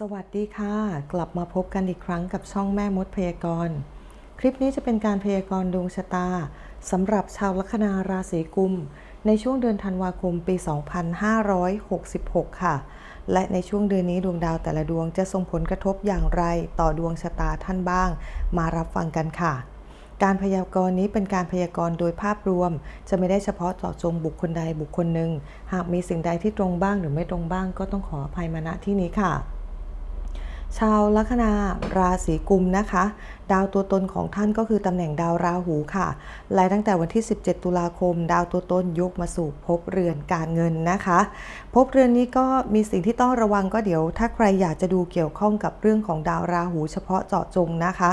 สวัสดีค่ะ กลับมาพบกันอีกครั้งกับช่องแม่มดพยากรณ์ คลิปนี้จะเป็นการพยากรณ์ดวงชะตาสำหรับชาวลัคนาราศีกุม ในช่วงเดือนธันวาคมปี 2566 ค่ะ และในช่วงเดือนนี้ดวงดาวแต่ละดวงจะส่งผลกระทบอย่างไรต่อดวงชะตาท่านบ้าง มารับฟังกันค่ะ การพยากรณ์นี้เป็นการพยากรณ์โดยภาพรวม จะไม่ได้เฉพาะเจาะจงบุคคลใดบุคคลหนึ่ง หากมีสิ่งใดที่ตรงบ้างหรือไม่ตรงบ้าง ก็ต้องขออภัยมาณที่นี้ค่ะ ชาวลัคนาราศีกุมนะคะ ดาวตัวตนของท่านก็คือตำแหน่งดาวราหูค่ะไล่ตั้งแต่วันที่ 17 ตุลาคม ดาวตัวตนยกมาสู่ภพเรือนการเงินนะคะภพเรือนนี้ก็มีสิ่งที่ต้องระวังก็เดี๋ยว ถ้าใครอยากจะดูเกี่ยวข้องกับเรื่องของดาวราหูเฉพาะเจาะจงนะคะ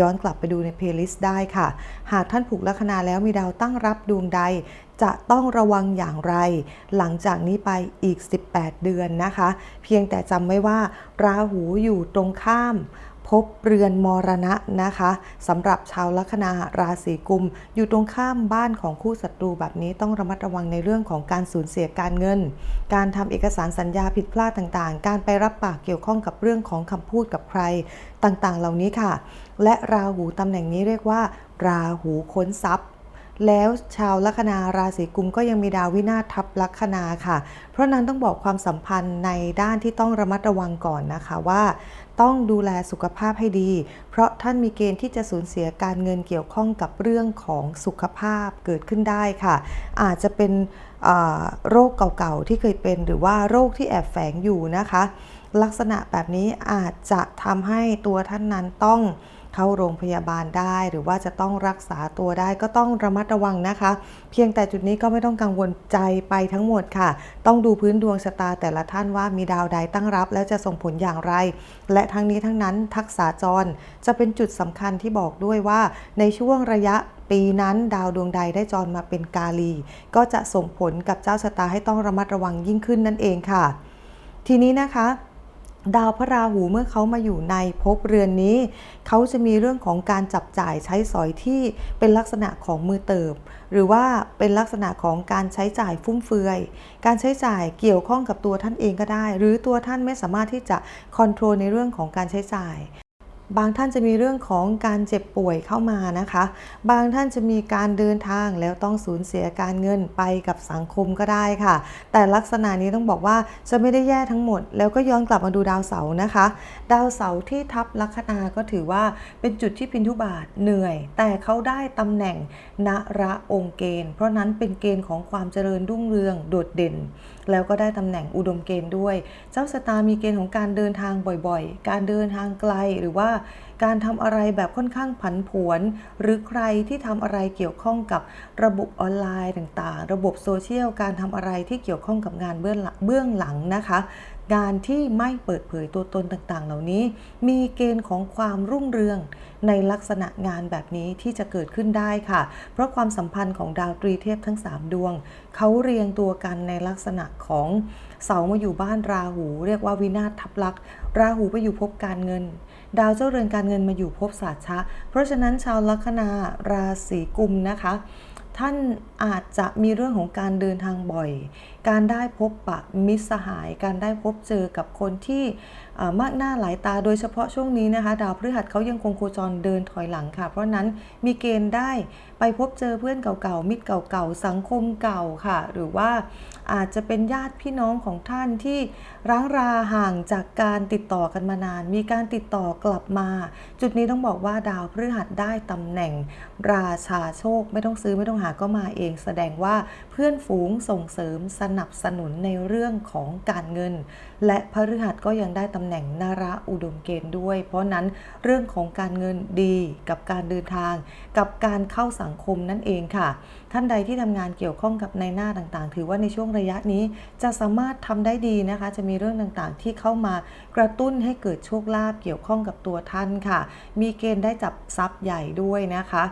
ย้อนกลับไปดูในเพลย์ลิสต์ได้ค่ะ หากท่านผูกลัคนาแล้วมีดาวตั้งรับดวงใด จะต้องระวังอย่างไร หลังจากนี้ไปอีก 18 เดือนนะคะ เพียงแต่จำไว้ว่า ราหูอยู่ตรงข้ามพบเรือนมรณะนะคะสำหรับชาวลัคนาราศีกุม อยู่ตรงข้ามบ้านของคู่ศัตรูแบบนี้ต้องระมัดระวังในเรื่องของการสูญเสียการเงิน การทำเอกสารสัญญาผิดพลาดต่างๆ การไปรับปากเกี่ยวข้องกับเรื่องของคำพูดกับใครต่างๆ เหล่านี้ค่ะ และราหูตำแหน่งนี้เรียกว่า ราหูค้นทรัพย์ แล้วชาวลัคนาราศีกุมก็ยังมีดาววินาศทับลัคนาค่ะ เพราะนั้นต้องบอกความสัมพันธ์ในด้านที่ต้องระมัดระวังก่อนนะคะว่า ต้องดูแลสุขภาพให้ดี เพราะท่านมีเกณฑ์ที่จะสูญเสียการเงินเกี่ยวข้องกับเรื่องของสุขภาพเกิดขึ้นได้ค่ะ อาจจะเป็นโรคเก่าๆที่เคยเป็นหรือว่าโรคที่แอบแฝงอยู่นะคะ ลักษณะแบบนี้อาจจะทำให้ตัวท่านนั้นต้อง เข้าโรงพยาบาลได้ หรือว่าจะต้องรักษาตัวได้ก็ต้องระมัดระวังนะคะ เพียงแต่จุดนี้ก็ไม่ต้องกังวลใจไปทั้งหมดค่ะ ต้องดูพื้นดวงชะตาแต่ละท่านว่ามีดาวใดตั้งรับ แล้วจะส่งผลอย่างไร และทั้งนี้ทั้งนั้นทักษะจรจะเป็นจุดสำคัญที่บอกด้วยว่า ในช่วงระยะปีนั้นดาวดวงใดได้จรมาเป็นกาลี ก็จะส่งผลกับเจ้าชะตาให้ต้องระมัดระวังยิ่งขึ้นนั่นเองค่ะ ทีนี้นะคะ ดาวพระราหูเมื่อเขามาอยู่ในภพเรือนนี้ เขาจะมีเรื่องของการจับจ่ายใช้สอยที่เป็นลักษณะของมือเติบ หรือว่าเป็นลักษณะของการใช้จ่ายฟุ่มเฟือย การใช้จ่ายเกี่ยวข้องกับตัวท่านเองก็ได้ หรือตัวท่านไม่สามารถที่จะคอนโทรลในเรื่องของการใช้จ่าย บางท่านจะมีเรื่องของการเจ็บป่วยเข้ามานะคะ บางท่านจะมีการเดินทางแล้วต้องสูญเสียการเงินไปกับสังคมก็ได้ค่ะ แต่ลักษณะนี้ต้องบอกว่าจะไม่ได้แย่ทั้งหมด แล้วก็ย้อนกลับมาดูดาวเสาร์นะคะ ดาวเสาร์ที่ทับลัคนาก็ถือว่าเป็นจุดที่พินทุบาทเหนื่อย แต่เขาได้ตำแหน่งนระองค์เกณฑ์ เพราะนั้นเป็นเกณฑ์ของความเจริญรุ่งเรืองโดดเด่นแล้วก็ได้ตำแหน่งอุดมเกณฑ์ด้วย เจ้าสตามีเกณฑ์ของการเดินทางบ่อยๆ การเดินทางไกลหรือว่าการทำอะไรแบบค่อนข้างผันผวน หรือใครที่ทำอะไรเกี่ยวข้องกับระบบออนไลน์ต่างๆ ระบบโซเชียล การทำอะไรที่เกี่ยวข้องกับงานเบื้องหลังนะคะงานที่ไม่เปิดเผยตัวตนต่างๆ เหล่านี้ มีเกณฑ์ของความรุ่งเรืองในลักษณะงานแบบนี้ที่จะเกิดขึ้นได้ค่ะ เพราะความสัมพันธ์ของดาวตรีเทพทั้ง 3 ดวง เขาเรียงตัวกันในลักษณะของเสามาอยู่บ้านราหู เรียกว่าวินาศทับลักษ์ราหูไปอยู่ภพการเงิน ดาวเจ้าเรือนการเงินมาอยู่ภพศาสชะ เพราะฉะนั้นชาวลัคนาราศีกุมนะคะ ท่านอาจจะมีเรื่องของการเดินทางบ่อย การได้พบปะมิตรสหาย การได้พบเจอกับคนที่มากหน้าหลายตา โดยเฉพาะช่วงนี้นะคะ ดาวพฤหัสเขายังคงโคจรเดินถอยหลังค่ะ เพราะนั้นมีเกณฑ์ได้ไปพบเจอเพื่อนเก่าๆ มิตรเก่าๆ สังคมเก่าค่ะ หรือว่าอาจจะเป็นญาติพี่น้องของท่านที่ร้างราห่างจากการติดต่อกันมานาน มีการติดต่อกลับมา จุดนี้ต้องบอกว่าดาวพฤหัสได้ตำแหน่งราชาโชคไม่ต้องซื้อไม่ต้องหาก็มาเอง แสดงว่าเพื่อนฝูงส่งเสริมสนับสนุนในเรื่องของการเงิน และพฤหัสก็ยังได้ตำแหน่งนาระอุดมเกณฑ์ด้วย เพราะนั้นเรื่องของการเงินดีกับการเดินทาง กับการเข้าสังคมนั่นเองค่ะ ท่านใดที่ทำงานเกี่ยวข้องกับในหน้าต่างๆ ถือว่าในช่วงระยะนี้จะสามารถทำได้ดีนะคะ จะมีเรื่องต่างๆ ที่เข้ามากระตุ้นให้เกิดโชคลาภเกี่ยวข้องกับตัวท่านค่ะ มีเกณฑ์ได้จับทรัพย์ใหญ่ด้วยนะคะ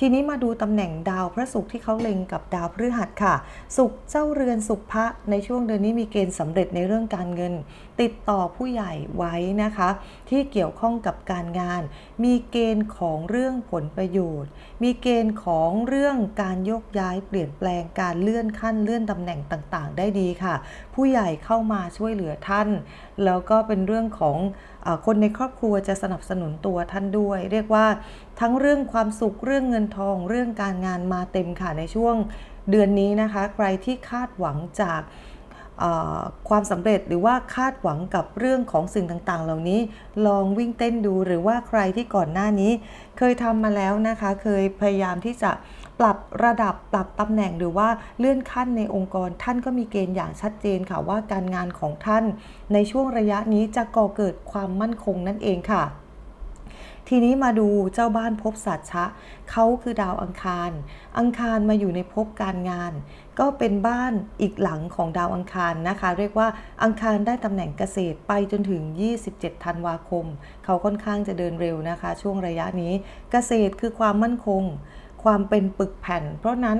ทีนี้มาดูตำแหน่งดาวพระศุกร์ที่เขาเล็งกับดาวพฤหัสค่ะศุกร์เจ้าเรือนศุกร์พระในช่วงเดือนนี้มีเกณฑ์สำเร็จในเรื่องการเงิน ติดต่อผู้ใหญ่ไว้นะคะ ที่เกี่ยวข้องกับการงาน มีเกณฑ์ของเรื่องผลประโยชน์ มีเกณฑ์ของเรื่องการยกย้ายเปลี่ยนแปลงการเลื่อนขั้นเลื่อนตำแหน่งต่างๆ ได้ดีค่ะ ผู้ใหญ่เข้ามาช่วยเหลือท่าน แล้วก็เป็นเรื่องของอคนในครอบครัวจะสนับสนุนตัวท่านด้วย เรียกว่าทั้งเรื่องความสุขเรื่องเงินทองเรื่องการงานมาเต็มค่ะในช่วงเดือนนี้นะคะ ใครที่คาดหวังจาก ความสำเร็จหรือว่าคาดหวังกับเรื่องของสิ่งต่างๆ เหล่านี้ ลองวิ่งเต้นดูหรือว่าใครที่ก่อนหน้านี้ เคยทำมาแล้วนะคะ เคยพยายามที่จะปรับระดับปรับตำแหน่งหรือว่าเลื่อนขั้นในองค์กร ท่านก็มีเกณฑ์อย่างชัดเจนค่ะว่าการงานของท่าน ในช่วงระยะนี้จะก่อเกิดความมั่นคงนั่นเองค่ะทีนี้มาดูเจ้าบ้านภพสัตชะ เขาคือดาวอังคาร อังคารมาอยู่ในภพการงาน ก็เป็นบ้านอีกหลังของดาวอังคารนะคะ เรียกว่าอังคารได้ตำแหน่งเกษตรไปจนถึง 27 ธันวาคม เขาค่อนข้างจะเดินเร็วนะคะ ช่วงระยะนี้เกษตรคือความมั่นคง ความเป็นปึกแผ่น เพราะนั้น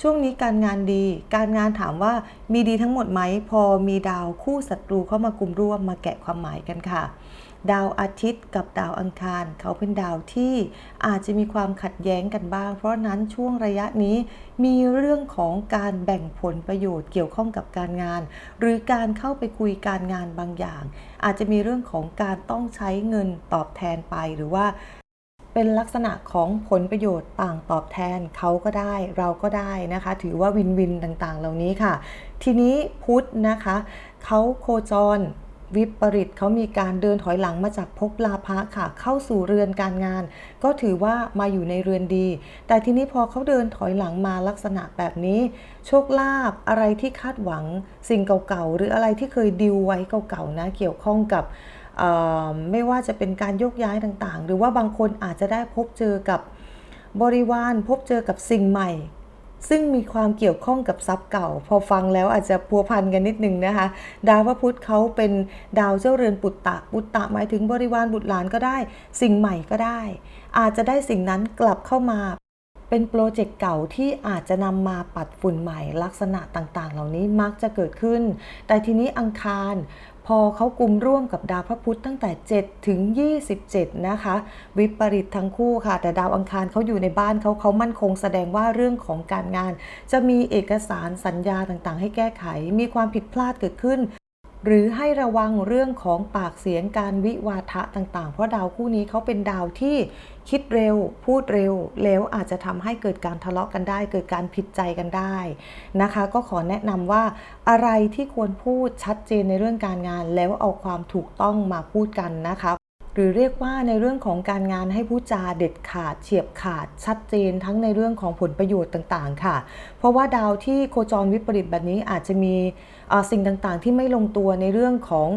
ช่วงนี้การงานดี การงานถามว่ามีดีทั้งหมดไหม พอมีดาวคู่ศัตรูเข้ามากลุ่มร่วมมาแกะความหมายกันค่ะ ดาวอาทิตย์กับดาวอังคาร เขาเป็นดาวที่อาจจะมีความขัดแย้งกันบ้าง เพราะนั้นช่วงระยะนี้มีเรื่องของการแบ่งผลประโยชน์เกี่ยวข้องกับการงาน หรือการเข้าไปคุยการงานบางอย่าง อาจจะมีเรื่องของการต้องใช้เงินตอบแทนไปหรือว่าเป็นลักษณะของผลประโยชน์ต่างตอบแทนเขาก็ได้เราก็ได้นะคะ ถือว่าวินวินต่างๆ เหล่านี้ค่ะ ทีนี้พุธนะคะเขาโคจร วิปริตเขามีการเดินถอยหลังมาจากภพลาภะค่ะ เข้าสู่เรือนการงาน ก็ถือว่ามาอยู่ในเรือนดี แต่ทีนี้พอเขาเดินถอยหลังมาลักษณะแบบนี้ โชคลาภอะไรที่คาดหวังสิ่งเก่าๆ หรืออะไรที่เคยดิวไว้เก่าๆนะเกี่ยวข้องกับไม่ว่าจะเป็นการโยกย้ายต่างๆ หรือว่าบางคนอาจจะได้พบเจอกับบริวารพบเจอกับสิ่งใหม่ ซึ่งมีความเกี่ยวข้องกับทรัพย์เก่า พอฟังแล้วอาจจะพัวพันกันนิดนึงนะคะ ดาวพระพุธเขาเป็นดาวเจ้าเรือนปุตตะปุตตะหมายถึงบริวารบุตรหลานก็ได้ สิ่งใหม่ก็ได้ อาจจะได้สิ่งนั้นกลับเข้ามาเป็นโปรเจกต์เก่าที่อาจจะนำมาปัดฝุ่นใหม่ลักษณะต่างๆ เหล่านี้มักจะเกิดขึ้น แต่ทีนี้อังคาร พอเขากลุ่มร่วมกับดาวพระพุธตั้งแต่ 7 ถึง 27 นะคะ วิปริตทั้งคู่ค่ะ แต่ดาวอังคารเขาอยู่ในบ้านเขาเขามั่นคงแสดงว่าเรื่องของการงาน จะมีเอกสารสัญญาต่างๆ ให้แก้ไข มีความผิดพลาดเกิดขึ้น หรือให้ระวังเรื่องของปากเสียงการวิวาทะต่างๆ เพราะดาวคู่นี้เขาเป็นดาวที่คิดเร็ว พูดเร็ว แล้วอาจจะทำให้เกิดการทะเลาะกันได้ เกิดการผิดใจกันได้นะคะ ก็ขอแนะนำว่าอะไรที่ควรพูดชัดเจนในเรื่องการงาน แล้วเอาความถูกต้องมาพูดกันนะคะหรือเรียกว่าในเรื่องของการงานให้พูดจาเด็ดขาดเฉียบขาดชัดเจนทั้งในเรื่องของผลประโยชน์ต่างๆ ค่ะ เพราะว่าดาวที่โคจรวิปริตแบบนี้อาจจะมี สิ่งต่างๆ ที่ไม่ลงตัวในเรื่องของ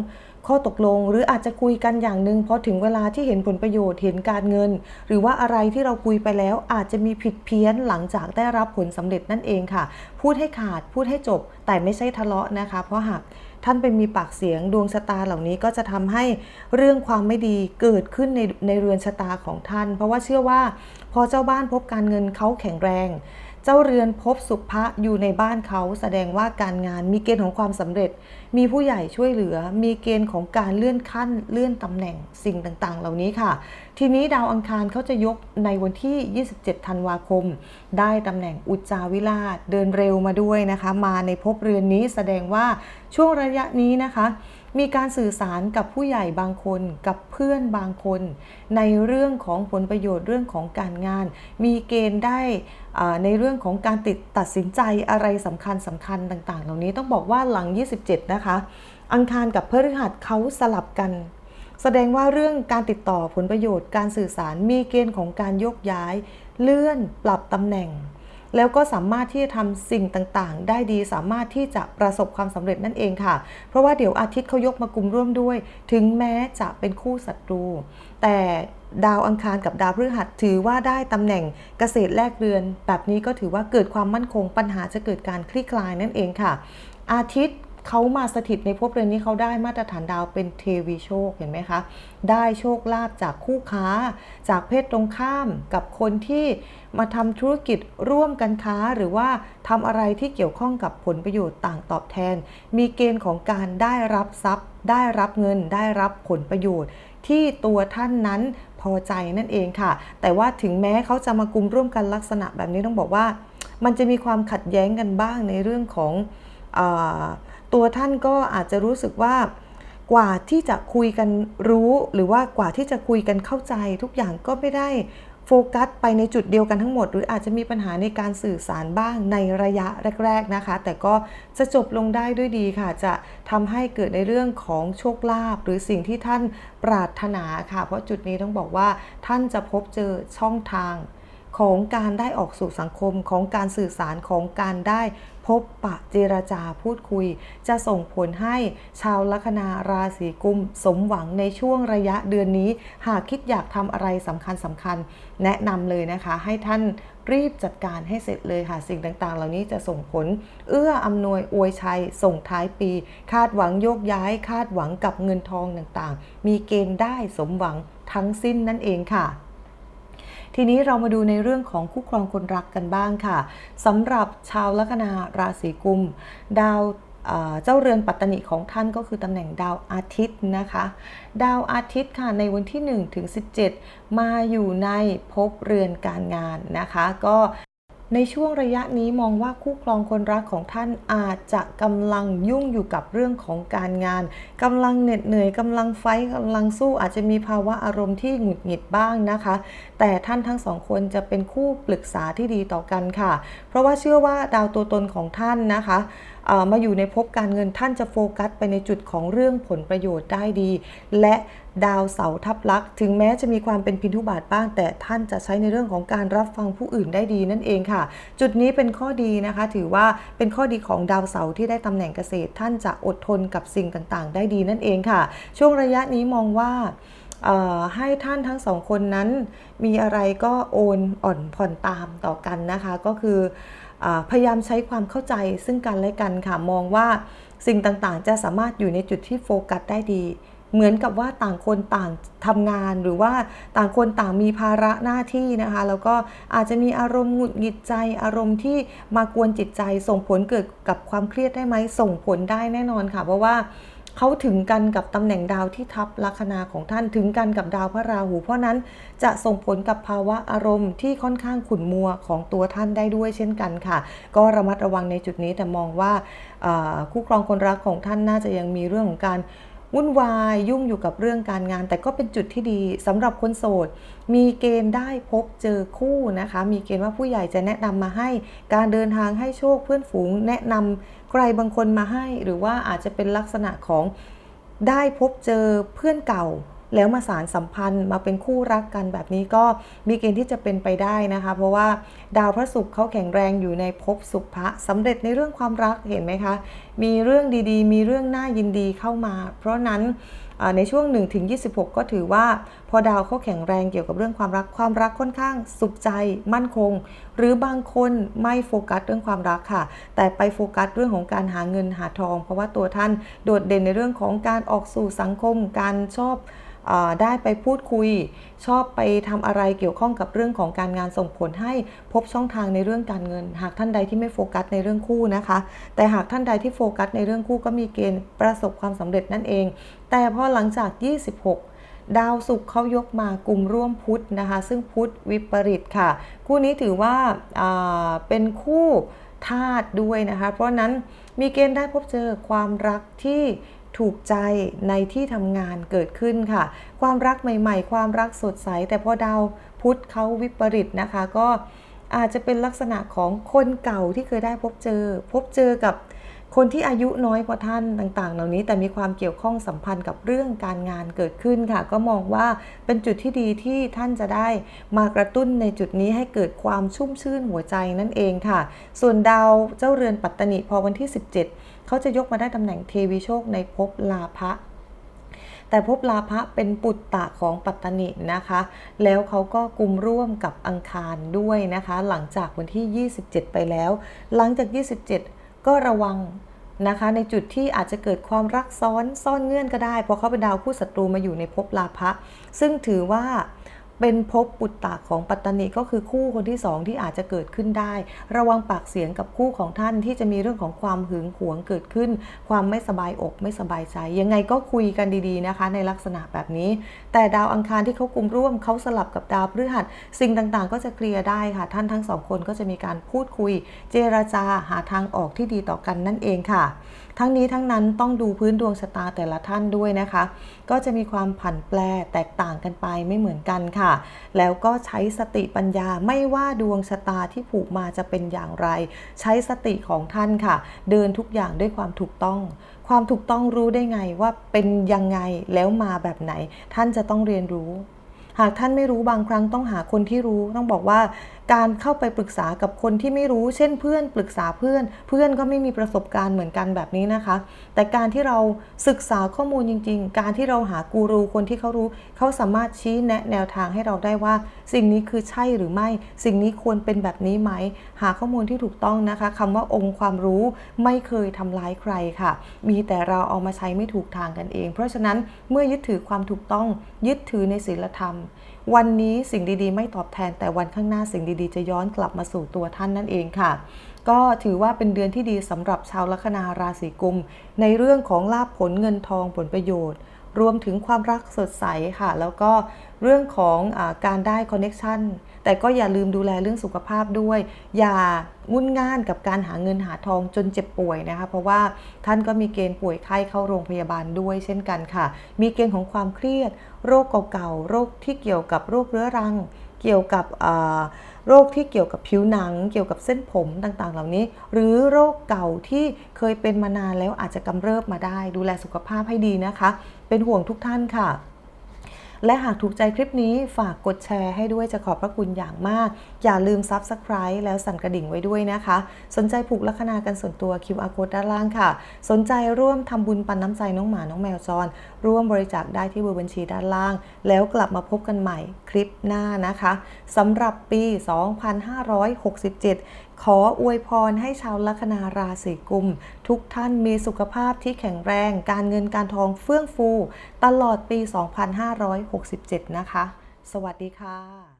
ข้อตกลง หรืออาจจะคุยกันอย่างหนึ่งพอถึงเวลาที่เห็นผลประโยชน์เห็นการเงิน หรือว่าอะไรที่เราคุยไปแล้วอาจจะมีผิดเพี้ยนหลังจากได้รับผลสำเร็จนั่นเองค่ะ พูดให้ขาดพูดให้จบ แต่ไม่ใช่ทะเลาะนะคะ เพราะหากท่านเป็นมีปากเสียงดวงชะตาเหล่านี้ก็จะทำให้เรื่องความไม่ดีเกิดขึ้นในในเรือนชะตาของท่าน เพราะว่าเชื่อว่าพอเจ้าบ้านพบการเงินเขาแข็งแรง จ้าเรือนพบสุภะอยู่ในบ้านเขาแสดงว่าการงานมีเกณฑ์ของความสำเร็จ มีผู้ใหญ่ช่วยเหลือ มีเกณฑ์ของการเลื่อนขั้นเลื่อนตำแหน่งสิ่งต่างๆ เหล่านี้ค่ะ ทีนี้ดาวอังคารเขาจะยกในวันที่ 27 ธันวาคม ได้ตำแหน่งอุจจาวิราชเดินเร็วมาด้วยนะคะ มาในภพเรือนนี้แสดงว่าช่วงระยะนี้นะคะ มีการสื่อสารกับผู้ใหญ่บางคนกับเพื่อนบางคน ในเรื่องของผลประโยชน์เรื่องของการงาน มีเกณฑ์ได้ในเรื่องของการติดตัดสินใจอะไรสำคัญสำคัญต่าง ๆ เหล่านี้ต้องบอกว่าหลัง 27 นะคะ อังคารกับพฤหัสเขาสลับกัน แสดงว่าเรื่องการติดต่อผลประโยชน์ การสื่อสารมีเกณฑ์ของการโยกย้าย เลื่อนปรับตำแหน่ง แล้วก็สามารถที่จะทำสิ่งต่างๆ ได้ดีสามารถที่จะประสบความสำเร็จนั่นเองค่ะ เพราะว่าเดี๋ยวอาทิตย์เขายกมากลุ่มร่วมด้วย ถึงแม้จะเป็นคู่ศัตรู แต่ดาวอังคารกับดาวพฤหัสถือว่าได้ตำแหน่งเกษตรแลกเรือน แบบนี้ก็ถือว่าเกิดความมั่นคงปัญหาจะเกิดการคลี่คลายนั่นเองค่ะ อาทิตย์ เขามาสถิตในภพเรือนนี้เขาได้มาตรฐานดาวเป็นเทวีโชคเห็นไหมคะได้โชคลาภจากคู่ค้า จากเพศตรงข้ามกับคนที่มาทำธุรกิจร่วมกันค้าหรือว่าทำอะไรที่เกี่ยวข้องกับผลประโยชน์ต่างตอบแทน มีเกณฑ์ของการได้รับทรัพย์ ได้รับเงิน ได้รับผลประโยชน์ ที่ตัวท่านนั้นพอใจนั่นเองค่ะ แต่ว่าถึงแม้เขาจะมากุมร่วมกันลักษณะแบบนี้ต้องบอกว่า มันจะมีความขัดแย้งกันบ้างในเรื่องของอ ตัวท่านก็อาจจะรู้สึกว่ากว่าที่จะคุยกันรู้หรือว่ากว่าที่จะคุยกันเข้าใจ ทุกอย่างก็ไม่ได้โฟกัสไปในจุดเดียวกันทั้งหมด หรืออาจจะมีปัญหาในการสื่อสารบ้างในระยะแรก ๆนะคะ แต่ก็จะจบลงได้ด้วยดีค่ะ จะทำให้เกิดในเรื่องของโชคลาภหรือสิ่งที่ท่านปรารถนาค่ะ เพราะจุดนี้ต้องบอกว่าท่านจะพบเจอช่องทาง ของการได้ออกสู่สังคมของการสื่อสารของการได้พบปะเจรจาพูดคุย จะส่งผลให้ชาวลัคนาราศีกุม สมหวังในช่วงระยะเดือนนี้ หากคิดอยากทำอะไรสำคัญสำคัญ แนะนำเลยนะคะ ให้ท่านรีบจัดการให้เสร็จเลยค่ะ สิ่งต่างๆ เหล่านี้จะส่งผล เอื้ออำนวยอวยชัย ส่งท้ายปี คาดหวังโยกย้าย คาดหวังกับเงินทองต่างๆ มีเกณฑ์ได้สมหวังทั้งสิ้นนั่นเองค่ะ ทีนี้เรามาดูในเรื่องของคู่ครองคนรักกันบ้างค่ะสำหรับชาวลัคนาราศีกุม ดาวเอ่อเจ้าเรือนปัตตนิของท่านก็คือตำแหน่งดาวอาทิตย์นะคะ ดาวอาทิตย์ค่ะในวันที่1ถึง17 มาอยู่ในภพเรือนการงานนะคะ ก็ ในช่วงระยะนี้มองว่าคู่ครองคนรักของท่านอาจจะกำลังยุ่งอยู่กับเรื่องของการงานกำลังเหน็ดเหนื่อยกำลังไฟกำลังสู้อาจจะมีภาวะอารมณ์ที่หงุดหงิดบ้างนะคะ แต่ท่านทั้งสองคนจะเป็นคู่ปรึกษาที่ดีต่อกันค่ะ เพราะว่าเชื่อว่าดาวตัวตนของท่านนะคะ มาอยู่ในภพการเงินท่านจะโฟกัสไปในจุดของเรื่องผลประโยชน์ได้ดี และดาวเสาทับลักษ์ถึงแม้จะมีความเป็นพินทุบาทบ้าง แต่ท่านจะใช้ในเรื่องของการรับฟังผู้อื่นได้ดีนั่นเองค่ะ จุดนี้เป็นข้อดีนะคะ ถือว่าเป็นข้อดีของดาวเสาที่ได้ตำแหน่งเกษตร ท่านจะอดทนกับสิ่งต่างๆ ได้ดีนั่นเองค่ะ ช่วงระยะนี้มองว่าให้ท่านทั้งสองคนนั้นมีอะไรก็โอนอ่อนผ่อนตามต่อกันนะคะก็คือ พยายามใช้ความเข้าใจซึ่งกันและกันค่ะ มองว่าสิ่งต่างๆ จะสามารถอยู่ในจุดที่โฟกัสได้ดี เหมือนกับว่าต่างคนต่างทำงานหรือว่าต่างคนต่างมีภาระหน้าที่นะคะ แล้วก็อาจจะมีอารมณ์หงุดหงิดใจ อารมณ์ที่มากวนจิตใจส่งผลเกิดกับความเครียดได้ไหมส่งผลได้แน่นอนค่ะ เพราะว่า เขาถึงกันกับตำแหน่งดาวที่ทับลัคนาของท่านถึงกันกับดาวพระราหู เพราะนั้นจะส่งผลกับภาวะอารมณ์ที่ค่อนข้างขุ่นมัวของตัวท่านได้ด้วยเช่นกันค่ะ ก็ระมัดระวังในจุดนี้แต่มองว่าคู่ครองคนรักของท่านน่าจะยังมีเรื่องของการวุ่นวายยุ่งอยู่กับเรื่องการงาน แต่ก็เป็นจุดที่ดีสำหรับคนโสด มีเกณฑ์ได้พบเจอคู่นะคะ มีเกณฑ์ว่าผู้ใหญ่จะแนะนำมาให้การเดินทางให้โชคเพื่อนฝูงแนะนำ ใครบางคนมาให้หรือว่าอาจจะเป็นลักษณะของได้พบเจอเพื่อนเก่า แล้วมาสารสัมพันธ์มาเป็นคู่รักกันแบบนี้ก็มีเกณฑ์ที่จะเป็นไปได้นะคะ เพราะว่าดาวพระศุกร์เขาแข็งแรงอยู่ในภพสุภะสำเร็จในเรื่องความรักเห็นไหมคะ มีเรื่องดีๆ มีเรื่องน่ายินดีเข้ามา เพราะนั้น ในช่วง1ถึง26 ก็ถือว่า พอดาวเขาแข็งแรงเกี่ยวกับเรื่องความรักความรักค่อนข้างสุขใจมั่นคง หรือบางคนไม่โฟกัสเรื่องความรักค่ะ แต่ไปโฟกัสเรื่องของการหาเงินหาทอง เพราะว่าตัวท่านโดดเด่นในเรื่องของการออกสู่สังคมการชอบได้ไปพูดคุย ชอบไปทำอะไรเกี่ยวข้องกับเรื่องของการงานส่งผลให้พบช่องทางในเรื่องการเงิน หากท่านใดที่ไม่โฟกัสในเรื่องคู่นะคะ แต่หากท่านใดที่โฟกัสในเรื่องคู่ก็มีเกณฑ์ประสบความสำเร็จนั่นเอง แต่พอหลังจาก 26 ดาวศุกร์เขายกมากลุ่มร่วมพุธนะคะ ซึ่งพุธวิปริตค่ะ คู่นี้ถือว่าอ่าเป็นคู่ธาตุด้วยนะคะ เพราะฉะนั้นมีเกณฑ์ได้พบเจอความรักที่ถูกใจในที่ทำงานเกิดขึ้นค่ะ ความรักใหม่ ๆ ความรักสดใส แต่พอดาวพุธเขาวิปริตนะคะ ก็อาจจะเป็นลักษณะของคนเก่าที่เคยได้พบเจอ พบเจอกับ คนที่อายุน้อยกว่าท่านต่างๆ เหล่านี้แต่มีความเกี่ยวข้องสัมพันธ์กับเรื่องการงานเกิดขึ้นค่ะ ก็มองว่าเป็นจุดที่ดีที่ท่านจะได้มากระตุ้นในจุดนี้ให้เกิดความชุ่มชื่นหัวใจนั่นเองค่ะ ส่วนดาวเจ้าเรือนปัตตนิพอวันที่ 17 เขาจะยกมาได้ตำแหน่งเทวีโชคในภพลาภะแต่ภพลาภะเป็นปุตตะของปัตตนินะคะ แล้วเขาก็กลุ่มร่วมกับอังคารด้วยนะคะ หลังจากวันที่ 27 ไปแล้ว หลังจาก 27 ก็ระวังนะคะในจุดที่อาจจะเกิดความรักซ้อนซ่อนเงื่อนก็ได้ เพราะเขาเป็นดาวคู่ศัตรูมาอยู่ในภพลาภะซึ่งถือว่า เป็นภพปุตตะของปัตตานีก็คือคู่คนที่สองที่อาจจะเกิดขึ้นได้ ระวังปากเสียงกับคู่ของท่านที่จะมีเรื่องของความหึงหวงเกิดขึ้น ความไม่สบายอกไม่สบายใจ ยังไงก็คุยกันดีๆนะคะ ในลักษณะแบบนี้ แต่ดาวอังคารที่เขากลุ่มร่วมเขาสลับกับดาวพฤหัส สิ่งต่างๆ ก็จะเคลียร์ได้ค่ะ ท่านทั้งสองคนก็จะมีการพูดคุย เจรจาหาทางออกที่ดีต่อกันนั่นเองค่ะ ทั้งนี้ทั้งนั้นต้องดูพื้นดวงชะตาแต่ละท่านด้วยนะคะ ก็จะมีความผันแปรแตกต่างกันไปไม่เหมือนกันค่ะ แล้วก็ใช้สติปัญญาไม่ว่าดวงชะตาที่ผูกมาจะเป็นอย่างไร ใช้สติของท่านค่ะ เดินทุกอย่างด้วยความถูกต้องความถูกต้องรู้ได้ไงว่าเป็นยังไงแล้วมาแบบไหน ท่านจะต้องเรียนรู้ หากท่านไม่รู้บางครั้งต้องหาคนที่รู้ ต้องบอกว่าการเข้าไปปรึกษากับคนที่ไม่รู้ เช่นเพื่อน ปรึกษาเพื่อน เพื่อนก็ไม่มีประสบการณ์เหมือนกันแบบนี้นะคะ แต่การที่เราศึกษาข้อมูลจริง ๆ การที่เราหากูรูคนที่เขารู้ เขาสามารถชี้แนะแนวทางให้เราได้ว่า สิ่งนี้คือใช่หรือไม่ สิ่งนี้ควรเป็นแบบนี้ไหม หาข้อมูลที่ถูกต้องนะคะคำว่าองค์ความรู้ไม่เคยทำร้ายใครค่ะ มีแต่เราเอามาใช้ไม่ถูกทางกันเอง เพราะฉะนั้นเมื่อยึดถือความถูกต้อง ยึดถือในศีลธรรม วันนี้สิ่งดีๆ ไม่ตอบแทน แต่วันข้างหน้าสิ่งดีๆ จะย้อนกลับมาสู่ตัวท่านนั่นเองค่ะ ก็ถือว่าเป็นเดือนที่ดีสำหรับชาวลัคนาราศีกุม ในเรื่องของลาภผลเงินทองผลประโยชน์ รวมถึงความรักสดใสค่ะ แล้วก็เรื่องของอการได้คอนเน็ชันแต่ก็อย่าลืมดูแลเรื่องสุขภาพด้วย อย่างุ่นง่านกับการหาเงินหาทองจนเจ็บป่วยนะคะ เพราะว่าท่านก็มีเกณฑ์ป่วยไข้เข้าโรงพยาบาลด้วยเช่นกันค่ะ มีเกณฑ์ของความเครียด โรคเก่าๆ โรคที่เกี่ยวกับโรคเรื้อรัง เกี่ยวกับโรคที่เกี่ยวกับผิวหนัง เกี่ยวกับเส้นผมต่างๆ เหล่านี้ หรือโรคเก่าที่เคยเป็นมานานแล้วอาจจะกำเริบมาได้ ดูแลสุขภาพให้ดีนะคะ เป็นห่วงทุกท่านค่ะ และหากถูกใจคลิปนี้ฝากกดแชร์ให้ด้วยจะขอบพระคุณอย่างมาก อย่าลืม Subscribe แล้วสั่นกระดิ่งไว้ด้วยนะคะ สนใจผูกลัคนากันส่วนตัว QR code ด้านล่างค่ะ สนใจร่วมทำบุญปันน้ำใจน้องหมาน้องแมวจร ร่วมบริจาคได้ที่เบอร์บัญชีด้านล่าง แล้วกลับมาพบกันใหม่คลิปหน้านะคะสำหรับปี 2567 ขออวยพรให้ชาวลัคนาราศีกุม ทุกท่านมีสุขภาพที่แข็งแรง การเงินการทองเฟื่องฟู ตลอดปี 2567 นะคะ สวัสดีค่ะ